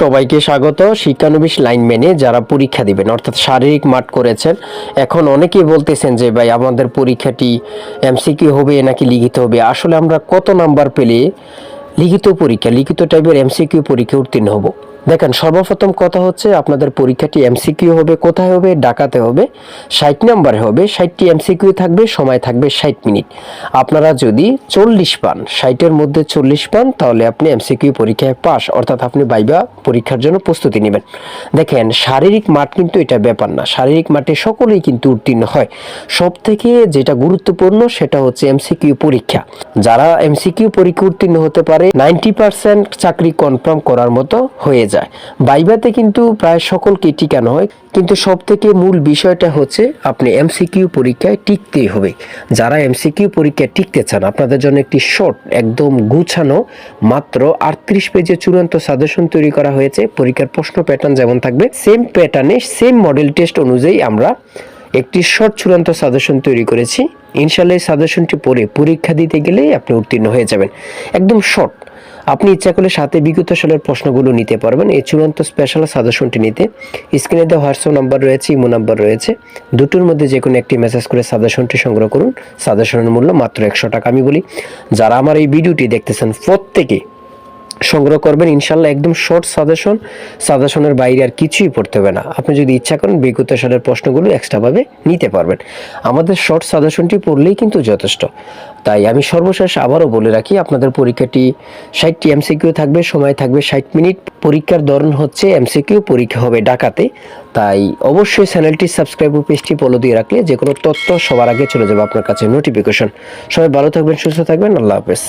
সবাইকে স্বাগত। শিক্ষানবিশ লাইন মেনে যারা পরীক্ষা দিবেন, অর্থাৎ শারীরিক মাঠ করেছেন, এখন অনেকেই বলতেছেন যে, ভাই, আমাদের পরীক্ষাটি এমসিকিউ হবে নাকি লিখিত হবে? আসলে আমরা কত নাম্বার পেলে লিখিত পরীক্ষা, লিখিত টাইপের এমসিকিউ পরীক্ষা উত্তীর্ণ হব। দেখেন, সর্বপ্রথম কথা হচ্ছে আপনাদের পরীক্ষাটি এমসিকিউ হবে, কোথায় হবে? ডাকাতে হবে। ষাট নাম্বারে হবে, ষাটটি এমসিকিউ থাকবে, সময় থাকবে ষাট মিনিট। আপনারা যদি চল্লিশ পান, ষাটের মধ্যে চল্লিশ পান, তাহলে আপনি এমসিকিউ পরীক্ষায় পাস, অর্থাৎ আপনি বাইবা পরীক্ষার জন্য প্রস্তুতি নেবেন। দেখেন, শারীরিক মাঠ কিন্তু এটা ব্যাপার না। শারীরিক মাঠে সকলেই কিন্তু উত্তীর্ণ হয়। সব থেকে যেটা গুরুত্বপূর্ণ, সেটা হচ্ছে এমসিকিউ পরীক্ষা। যারা এমসিকিউ পরীক্ষা হতে পারে, নাইনটি পার্সেন্ট চাকরি কনফার্ম করার মতো হয়ে যায়। বাইবাতে কিন্তু প্রায় সকলকে টিকানো হয়, কিন্তু সব থেকে মূল বিষয়টা হচ্ছে আপনি এমসিকিউ পরীক্ষায় টিকতেই হবে। যারা এমসিকিউ পরীক্ষায় টিকতে চান, আপনাদের জন্য একটি শর্ট, একদম গুছানো, মাত্র আটত্রিশ পেজে চূড়ান্ত সাজেশন তৈরি করা হয়েছে। পরীক্ষার প্রশ্ন প্যাটার্ন যেমন থাকবে সেম প্যাটার্নে সেম মডেল টেস্ট অনুযায়ী আমরা একটি শর্ট চূড়ান্ত সাজেশন তৈরি করেছি। ইনশাল্লাহ এই সাজেশনটি পড়ে পরীক্ষা দিতে গেলেই আপনি উত্তীর্ণ হয়ে যাবেন। একদম শর্ট আপনি ইচ্ছা করলে সাথে বিগত সালের প্রশ্নগুলো নিতে পারবেন। এই চূড়ান্ত স্পেশাল সাজেশনটি নিতে। স্ক্রিনে দেওয়া হোয়াটসঅ্যাপ নাম্বার রয়েছে, ইমো নাম্বার রয়েছে। দুটোর মধ্যে যে কোনো একটি মেসেজ করে সাজেশনটি সংগ্রহ করুন। সাজেশনের মূল্য মাত্র একশো টাকা আমি বলি। যারা আমার এই ভিডিওটি দেখতেছেন প্রত্যেকে সংগ্রহ করবেন, ইনশাল্লাহ একদম শর্ট সাজেশন সাজেশনের বাইরে আর কিছুই পড়তে হবে না। আপনি যদি ইচ্ছা করেন বিগত সালের প্রশ্নগুলো এক্সট্রাভাবে নিতে পারবেন। আমাদের শর্ট সাজেশনটি পড়লেই কিন্তু যথেষ্ট। তাই আমি সর্বশেষ আবারও বলে রাখি, আপনাদের পরীক্ষাটি ষাটটি এমসিকিউ থাকবে, সময় থাকবে ষাট মিনিট। পরীক্ষার ধরন হচ্ছে এমসিকিউ পরীক্ষা হবে ডাকাতে তাই অবশ্যই চ্যানেলটি সাবস্ক্রাইব ও পেজটি ফলো দিয়ে রাখলে যে কোনো তথ্য সবার আগে চলে যাবে আপনার কাছে নোটিফিকেশন সবাই ভালো থাকবেন, সুস্থ থাকবেন, আল্লাহ হাফেজ।